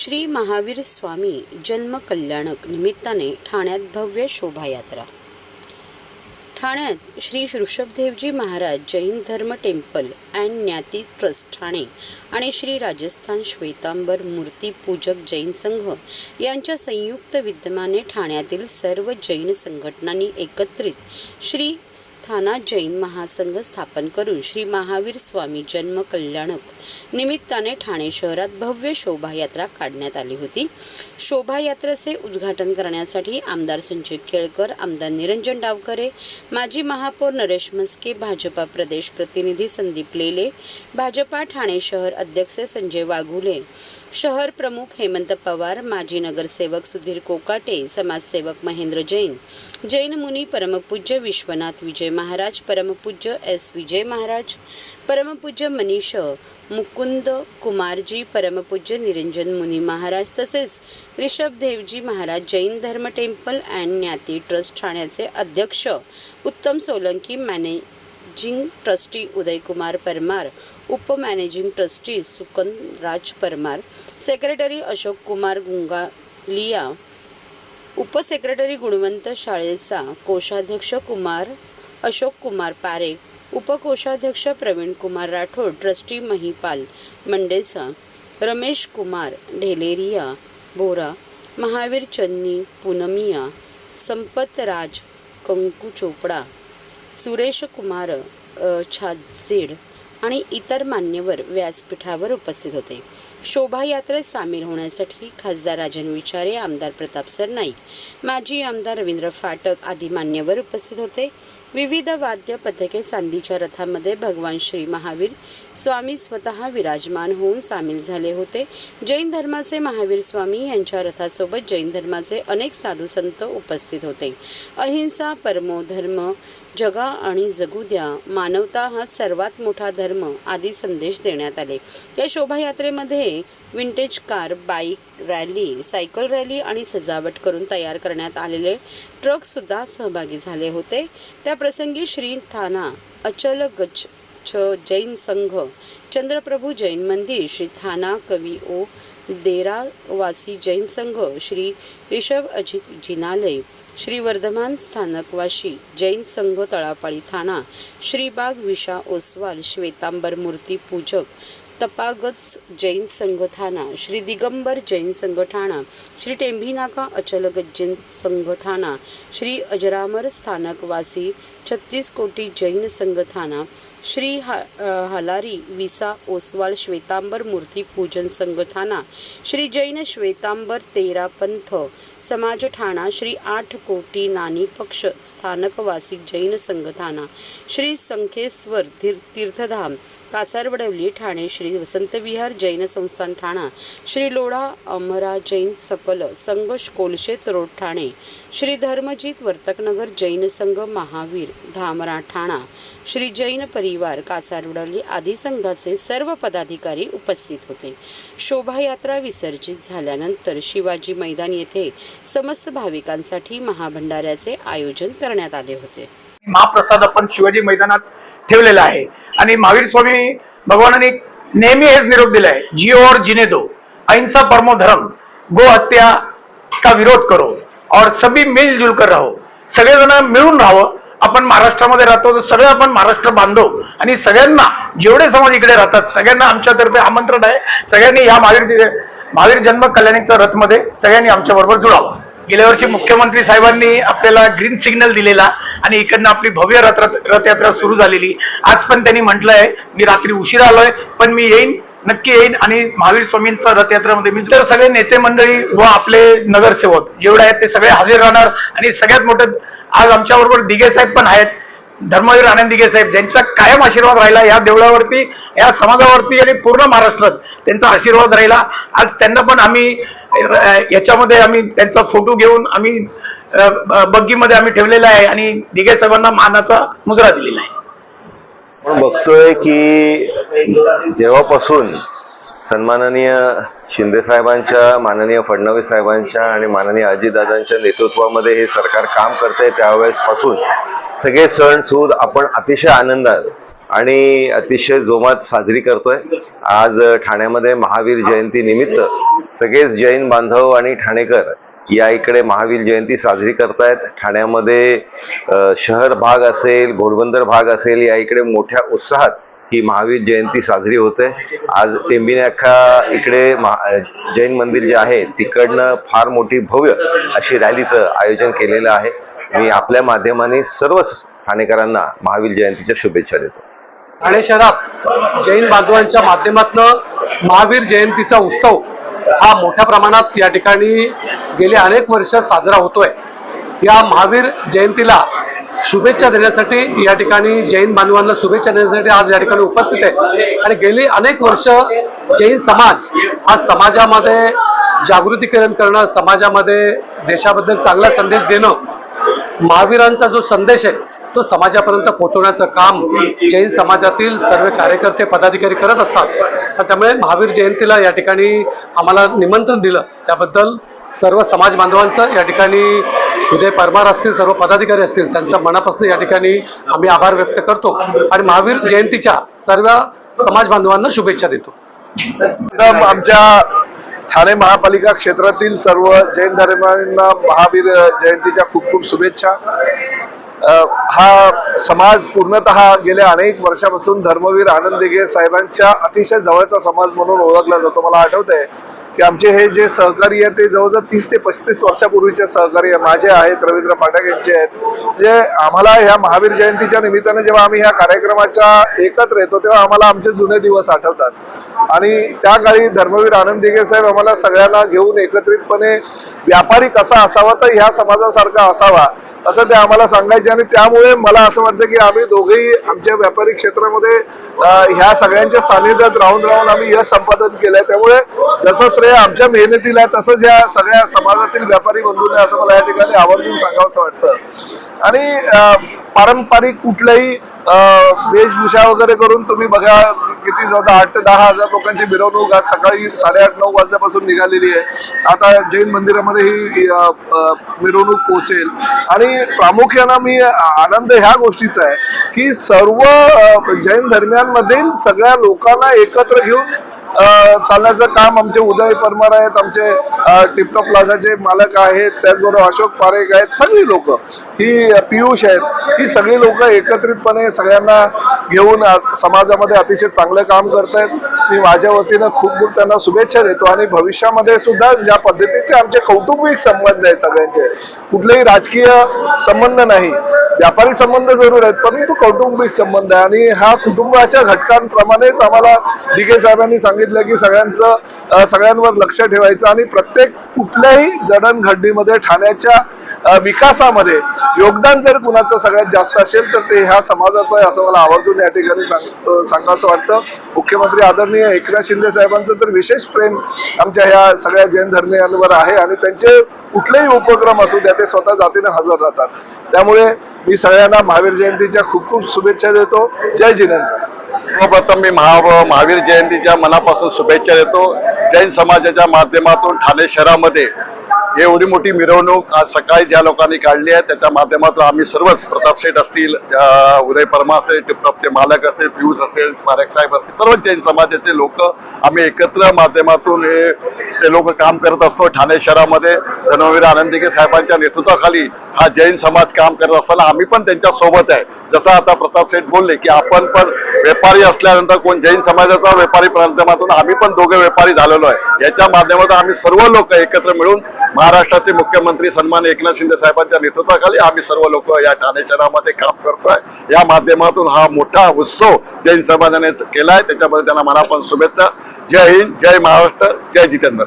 श्री महावीर स्वामी जन्म कल्याणक निमित्ताने ठाण्यात भव्य शोभायात्रा. ठाण्यात Shri Rishabhdevji Maharaj Jain Dharm temple and Gnati trust Thane आणि श्री राजस्थान श्वेतांबर मूर्ती पूजक जैन संघ यांच्या संयुक्त विद्यमाने ठाण्यातील सर्व जैन संघटनांनी एकत्रित श्री थाना जैन महासंघ स्थापन करून श्री महावीर स्वामी जन्म कल्याणक निमित्ताने ठाणे शहरात भव्य शोभायात्रा काढण्यात आली होती. शोभायात्रेचे उद्घाटन करण्यासाठी आमदार संजय केळकर आमदार निरंजन डावकरे माजी महापौर नरेश म्हस्के भाजपा प्रदेश प्रतिनिधी संदीप लेले भाजपा ठाणे शहर अध्यक्ष संजय वाघुले शहर प्रमुख हेमंत पवार माजी नगरसेवक सुधीर कोकाटे समाजसेवक महेंद्र जैन जैन मुनी परमपूज्य विश्वनाथ विजय महाराज परमपूज्य एस. विजय महाराज परमपूज्य मनीष मुकुंद कुमारजी परमपूज्य निरंजन मुनी महाराज तसेच रिषभदेवजी महाराज जैन धर्म टेम्पल अँड ज्ञाती ट्रस्ट ठाण्याचे अध्यक्ष उत्तम सोलंकी मॅनेजिंग ट्रस्टी उदयकुमार परमार उपमॅनेजिंग ट्रस्टी सुकन राज परमार सेक्रेटरी अशोक कुमार गुंगालिया उपसेक्रेटरी गुणवंत शाळेचा कोषाध्यक्ष कुमार अशोक कुमार पारेख उपकोषाध्यक्ष प्रवीण कुमार राठोड ट्रस्टी महिपाल मंडेसा रमेश कुमार ढेलेरिया बोरा महावीर चन्नी पूनमिया संपत राज कंकू चोपडा सुरेश कुमार छाजेड आणि इतर मान्यवर व्यासपीठावर उपस्थित होते. शोभायात्रेत सामील होण्यासाठी खासदार राजन विचारे आमदार प्रताप सरनाईक माजी आमदार रवींद्र फाटक आदी मान्यवर उपस्थित होते. विविध वाद्य पथके चांदीच्या रथामध्ये भगवान श्री महावीर स्वामी स्वतः विराजमान होऊन सामील झाले होते. जैन धर्माचे महावीर स्वामी यांच्या रथासोबत जैन धर्माचे अनेक साधू संत उपस्थित होते. अहिंसा परमो धर्म जगा आणि जगू द्या. मानवता हा सर्वात मोठा धर्म आदी संदेश देण्यात आले. या शोभायात्रेमध्ये vintage car bike rally cycle rally आणि सजावट करून तयार करण्यात आलेले ट्रकसुद्धा सहभागी झाले होते. त्या प्रसंगी श्री थाना अचल गच्छ जैन संघ चंद्रप्रभू जैन मंदिर श्री थाना कवी ओ देरावासी जैन संघ श्री ऋषभ अजित जिनालय श्री वर्धमान स्थानकवाशी जैन संघ तळापाळी थाना श्रीबाग विशा ओसवाल श्वेतांबर मूर्ती पूजक तपागत जैन संघ ठाणा श्री दिगंबर जैन संघ ठाणा श्री टेंभिनाका अचलगत जैन संघ ठाणा श्री अजरामर स्थानकवासी छत्तीस कोटी जैन संघथाना श्री हा हलारी विसा ओसवाल श्वेतांबर मूर्ती पूजन संघथाना श्री जैन श्वेतांबर तेरा पंथ समाज ठाणा श्री आठ कोटी नानी पक्ष स्थानकवासी जैन संघथाना श्री संखेश्वर तीर तीर्थधाम कासारवडवली ठाणे श्री वसंत विहार जैन संस्थान ठाणा श्री लोढा अमरा जैन सकल संघ कोलशेत रोड ठाणे श्री धर्मजीत वर्तकनगर जैन संघ महावीर धामरा ठाणा श्री जैन परिवार कासारवडवली आदी संघाचे सर्व पदाधिकारी उपस्थित होते. शोभायात्रा विसर्जित झाल्यानंतर शिवाजी मैदान येथे समस्त भाविकांसाठी महाभंडाऱ्याचे आयोजन करण्यात आले होते. महाप्रसाद आपण शिवाजी मैदानात ठेवलेला आहे. आणि महावीर स्वामी भगवानाने नेहमी हेच निरोप दिलाय जिओ और जिने दो अहिंसा परमो धर्म गो हत्या का विरोध करो और सभी मिलजुल कर राहो. सगळेजण मिळून राहावं आपण महाराष्ट्रामध्ये राहतो तर सगळे आपण महाराष्ट्र बांधव. आणि सगळ्यांना जेवढे समाज इकडे राहतात सगळ्यांना आमच्यातर्फे आमंत्रण आहे. सगळ्यांनी या महावीर महावीर जन्म कल्याणीच्या रथमध्ये सगळ्यांनी आमच्याबरोबर जुळावं गेल्या वर्षी मुख्यमंत्री साहेबांनी आपल्याला ग्रीन सिग्नल दिलेला आणि इकडनं आपली भव्य रथ रथयात्रा सुरू झालेली. आज पण त्यांनी म्हटलंय मी रात्री उशिरा आलोय पण मी येईन नक्की येईन आणि महावीर स्वामींचा रथयात्रामध्ये मी तर सगळे नेते मंडळी व आपले नगरसेवक जेवढे आहेत ते सगळे हजर राहणार आणि सगळ्यात मोठं आज आमच्या बरोबर दिघे साहेब पण आहेत. धर्मवीर आनंद दिघे साहेब ज्यांचा कायम आशीर्वाद राहिला या देवळावरती या समाजावरती आणि पूर्ण महाराष्ट्रात त्यांचा आशीर्वाद राहिला. आज त्यांना पण आम्ही याच्यामध्ये आम्ही त्यांचा फोटो घेऊन आम्ही बग्गीमध्ये आम्ही ठेवलेला आहे आणि दिघे साहेबांना मानाचा मुजरा दिलेला आहे. आपण बघतोय की जेव्हापासून सन्माननीय शिंदे साहेबांच्या माननीय फडणवीस साहेबांच्या आणि माननीय अजितदादांच्या नेतृत्वामध्ये हे सरकार काम करते त्यावेळेसपासून सगळे सण सूद आपण अतिशय आनंदात आणि अतिशय जोमात साजरी करतोय. आज ठाण्यामध्ये महावीर जयंती निमित्त सगळेच जैन बांधव आणि ठाणेकर या इकडे महावीर जयंती साजरी करतायत. ठाण्यामध्ये शहर भाग असेल घोडबंदर भाग असेल या इकडे मोठ्या उत्साहात ही महावीर जयंती साजरी होते. आज टेंबिनाखा इकडे जैन मंदिर जे आहे तिकडनं फार मोठी भव्य अशी रॅलीचं आयोजन केलेलं आहे. मी आपल्या माध्यमाने सर्वच ठाणेकरांना महावीर जयंतीच्या शुभेच्छा देतो. ठाणे शहरात जैन बांधवांच्या माध्यमातून महावीर जयंतीचा उत्सव हा मोठ्या प्रमाणात या ठिकाणी गेले अनेक वर्ष साजरा होतोय. या महावीर जयंतीला शुभेच्छा देण्यासाठी या ठिकाणी जैन बांधवांना शुभेच्छा देण्यासाठी आज या ठिकाणी उपस्थित आहे. आणि गेली अनेक वर्ष जैन समाज हा समाजामध्ये जागृतीकरण करणं समाजामध्ये देशाबद्दल चांगला संदेश देणं महावीरांचा जो संदेश आहे तो समाजापर्यंत पोहोचवण्याचं काम जैन समाजातील सर्व कार्यकर्ते पदाधिकारी करत असतात. त्यामुळे महावीर जयंतीला या ठिकाणी आम्हाला निमंत्रण दिलं. त्याबद्दल सर्व समाज बांधवांचं या ठिकाणी उदय परमार असतील सर्व पदाधिकारी असतील त्यांच्या मनापासून या ठिकाणी आम्ही आभार व्यक्त करतो. आणि महावीर जयंतीच्या सर्व समाज बांधवांना शुभेच्छा देतो. आमच्या ठाणे महापालिका क्षेत्रातील सर्व जैन धर्मांना महावीर जयंतीच्या खूप खूप शुभेच्छा. हा समाज पूर्णत गेल्या अनेक वर्षापासून धर्मवीर आनंद दिघे साहेबांच्या अतिशय जवळचा समाज म्हणून ओळखला जातो. मला आठवत आहे की आमचे हे जे सहकारी आहे ते जवळजवळ तीस ते पस्तीस वर्षापूर्वीचे सहकारी माझे आहेत रवींद्र पाठक यांचे आहेत. जे आम्हाला ह्या महावीर जयंतीच्या निमित्ताने जेव्हा आम्ही ह्या कार्यक्रमाच्या एकत्र येतो तेव्हा आम्हाला आमचे जुने दिवस आठवतात. आणि त्या काळी धर्मवीर आनंद दिघे साहेब आम्हाला सगळ्यांना घेऊन एकत्रितपणे व्यापारी कसा असावा तर ह्या समाजासारखा असावा. असं ते आम्हाला सांगायचे आणि त्यामुळे मला असं वाटतं की आम्ही दोघेही आमच्या व्यापारी क्षेत्रामध्ये ह्या सगळ्यांच्या सानिध्यात राहून राहून आम्ही यश संपादन केलंय. त्यामुळे जसं श्रेय आमच्या मेहनतीला तसंच या सगळ्या समाजातील व्यापारी बंधूंना असं मला या ठिकाणी आवर्जून सांगावंसं वाटतं. आणि पारंपरिक कुठल्याही वेशभूषा वगैरे करून तुम्ही बघा किती जवळ आठ ते दहा हजार लोकांची मिरवणूक आज सकाळी साडेआठ नऊ वाजल्यापासून निघालेली आहे. आता जैन मंदिरामध्ये ही मिरवणूक पोहोचेल. आणि प्रामुख्यानं मी आनंद ह्या गोष्टीचा आहे की सर्व जैन धर्मियांमधील सगळ्या लोकांना एकत्र घेऊन चालण्याचं काम आमचे उदय परमार आहेत आमचे टिपटॉप प्लाझाचे मालक आहेत त्याचबरोबर अशोक पारेख आहेत सगळी लोक. ही पियुष आहेत ही सगळी लोक एकत्रितपणे सगळ्यांना घेऊन समाजामध्ये अतिशय चांगलं काम करतायत. मी माझ्या वतीनं खूप खूप त्यांना शुभेच्छा देतो आणि भविष्यामध्ये सुद्धा ज्या पद्धतीचे आमचे कौटुंबिक संबंध आहेत सगळ्यांचे कुठलेही राजकीय संबंध नाही. व्यापारी संबंध जरूर आहेत परंतु कौटुंबिक संबंध आहे. आणि हा कुटुंबाच्या घटकांप्रमाणेच आम्हाला दिघे साहेबांनी सांगितलं की सगळ्यांचं सगळ्यांवर लक्ष ठेवायचं आणि प्रत्येक कुठल्याही जडणघडणीमध्ये ठाण्याच्या विकासामध्ये योगदान जर कुणाचं सगळ्यात जास्त असेल तर ते ह्या समाजाचं आहे असं मला आवर्जून या ठिकाणी सांग सांगावं वाटतं. मुख्यमंत्री आदरणीय एकनाथ शिंदे साहेबांचं तर विशेष प्रेम आमच्या ह्या सगळ्या जैन धर्मियांवर आहे आणि त्यांचे कुठलेही उपक्रम असू द्या ते स्वतः जातीने हजर राहतात. त्यामुळे मी सगळ्यांना महावीर जयंतीच्या खूप खूप शुभेच्छा देतो. जय जिनेंद्र. सर्वप्रथम मी महा महावीर जयंतीच्या मनापासून शुभेच्छा देतो. जैन समाजाच्या माध्यमातून ठाणे शहरामध्ये एवढी मोठी मिरवणूक आज सकाळी ज्या लोकांनी काढली आहे त्याच्या माध्यमातून आम्ही सर्वच प्रताप शेठ असतील उदय परमा असेल टिपटॉपचे मालक असेल पियुष असेल पारेख साहेब असतील सर्व जैन समाजाचे लोक आम्ही एकत्र माध्यमातून हे ते लोक काम करत असतो ठाणे शहरामध्ये. धर्मवीर आनंदिके साहेबांच्या नेतृत्वाखाली हा जैन समाज काम करत असताना आम्ही पण त्यांच्यासोबत आहे. जसं आता प्रताप शेठ बोलले की आपण पण व्यापारी असल्यानंतर कोण जैन समाजाचा व्यापारी माध्यमातून आम्ही पण दोघे व्यापारी झालेलो आहे. याच्या माध्यमातून आम्ही सर्व लोक एकत्र मिळून महाराष्ट्राचे मुख्यमंत्री सन्मान एकनाथ शिंदे साहेबांच्या नेतृत्वाखाली आम्ही सर्व लोक या ठाणे शहरामध्ये काम करतोय. या माध्यमातून हा मोठा उत्सव जैन समाजाने केलाय. त्याच्यामध्ये त्यांना मनापासून शुभेच्छा. जय हिंद जय महाराष्ट्र जय जितेंद्र.